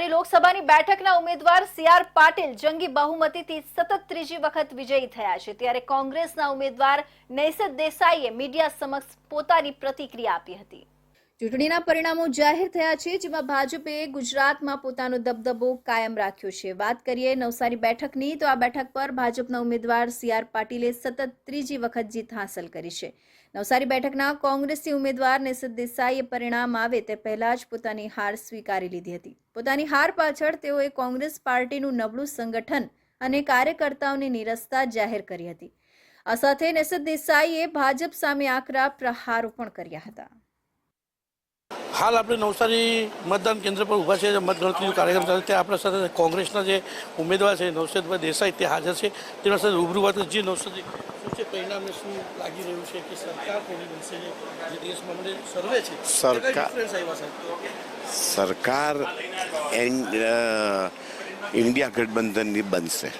નવસારી લોકસભાની બેઠકના ઉમેદવાર સી આર પાટીલ જંગી બહુમતીથી સતત ત્રીજી વખત વિજયી થયા છે. ત્યારે કોંગ્રેસના ઉમેદવાર નૈસદ દેસાઈએ મીડિયા સમક્ષ પોતાની પ્રતિક્રિયા આપી હતી. ચૂંટણીના પરિણામો જાહેર થયા છે, જેમાં ભાજપે ગુજરાતમાં પોતાનો દબદબો કાયમ રાખ્યો છે. વાત કરીએ નવસારી બેઠકની, તો આ બેઠક પર ભાજપના ઉમેદવાર સી આર પાટીલે સતત ત્રીજી વખત જીત હાંસલ કરી છે. નવસારી બેઠકના કોંગ્રેસી ઉમેદવાર નેસદ દેસાઈએ પરિણામ આવે તે પહેલા જ પોતાની હાર સ્વીકારી લીધી હતી. પોતાની હાર પાછળ તેઓએ કોંગ્રેસ પાર્ટીનું નબળું સંગઠન અને કાર્યકર્તાઓની નિરસતા જાહેર કરી હતી. આ સાથે નિશદ દેસાઈએ ભાજપ સામે આકરા પ્રહારો પણ કર્યા હતા. હાલ આપણે નવસારી મતદાન કેન્દ્ર પર ઊભા છે મતગણતરીનો કાર્યક્રમ ચાલે ત્યાં આપણા સાથે કોંગ્રેસના જે ઉમેદવાર છે નવસદભાઈ દેસાઈ તે હાજર છે. તેના સાથે રૂબરૂ વાત જે નવસદી શું છે પરિણામે શું લાગી રહ્યું છે કે સરકાર કોની બનશે જે દેશમાં મને સર્વે છે? સરકાર-? સરકાર ઇન્ડિયા ગઠબંધનની બનશે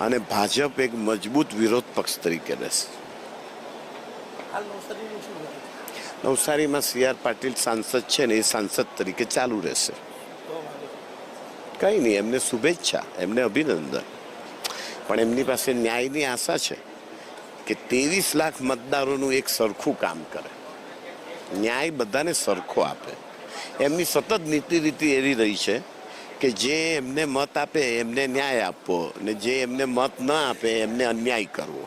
અને ભાજપ એક મજબૂત વિરોધ પક્ષ તરીકે રહેશે. હાલ નવસારીનું શું લાગે છે? નવસારીમાં સી આર પાટીલ સાંસદ છે ને એ સાંસદ તરીકે ચાલુ રહેશે. કંઈ નહીં, એમને શુભેચ્છા, એમને અભિનંદન. પણ એમની પાસે ન્યાયની આશા છે કે ત્રેવીસ લાખ મતદારોનું એક સરખું કામ કરે. ન્યાય બધાને સરખો આપે. એમની સતત નીતિ રીતિ એવી રહી છે કે જે એમને મત આપે, એમને ન્યાય આપવો અને જે એમને મત ન આપે, એમને અન્યાય કરવો.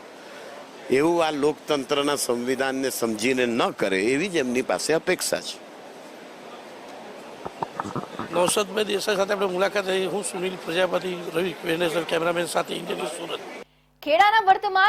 એવું આ લોકતંત્રના સંવિધાનને સમજીને ન કરે એવી જ એમની પાસે અપેક્ષા છે. નવસદભાઈ દેસાઈ સાથે આપણે મુલાકાત થઈ. હું સુનિલ પ્રજાપતિ રવિ વેનેસર કેમેરામેન સાથે ઇન્ડિયન સુરત. ખેડાના વર્તમાન